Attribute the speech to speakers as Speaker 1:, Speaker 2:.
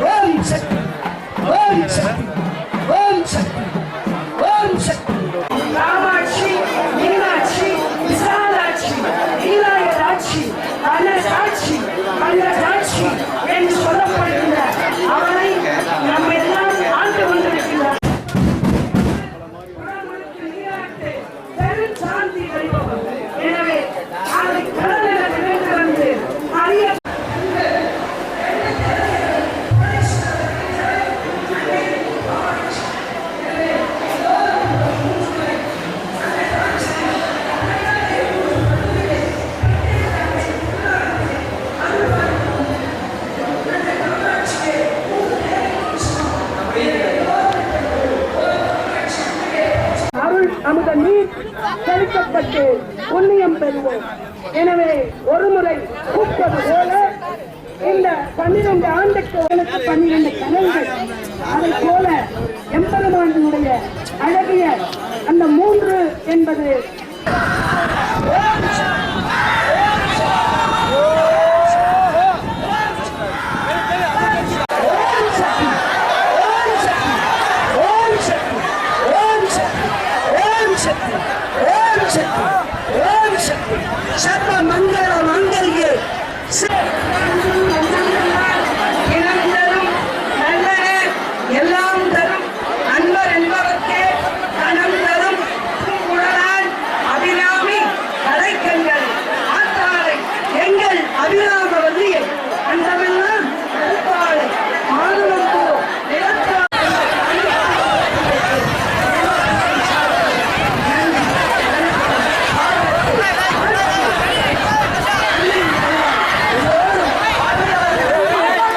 Speaker 1: Ram Shakti. பாடுபட்டு புண்ணியம் பெறுவோம். எனவே ஒருமுறை கூப்பது போல இந்த பன்னிரண்டு ஆண்டுக்கு எனக்கு பன்னிரண்டு கனவுகள். அதை போல எம்பெருமானுடைய அழகிய அந்த மூன்று என்பது சக்தி ஓம் சக்தி ஓம் சக்தி. சர்வ மங்கள மங்கல்யே தரும். அன்பர் என்பவர்க்கே கணம் தரும். உடலான் அபிராமி கலைக்கண்கள் ஆத்தாரை எங்கள் அபிராம வந்தியை அந்தமில்ல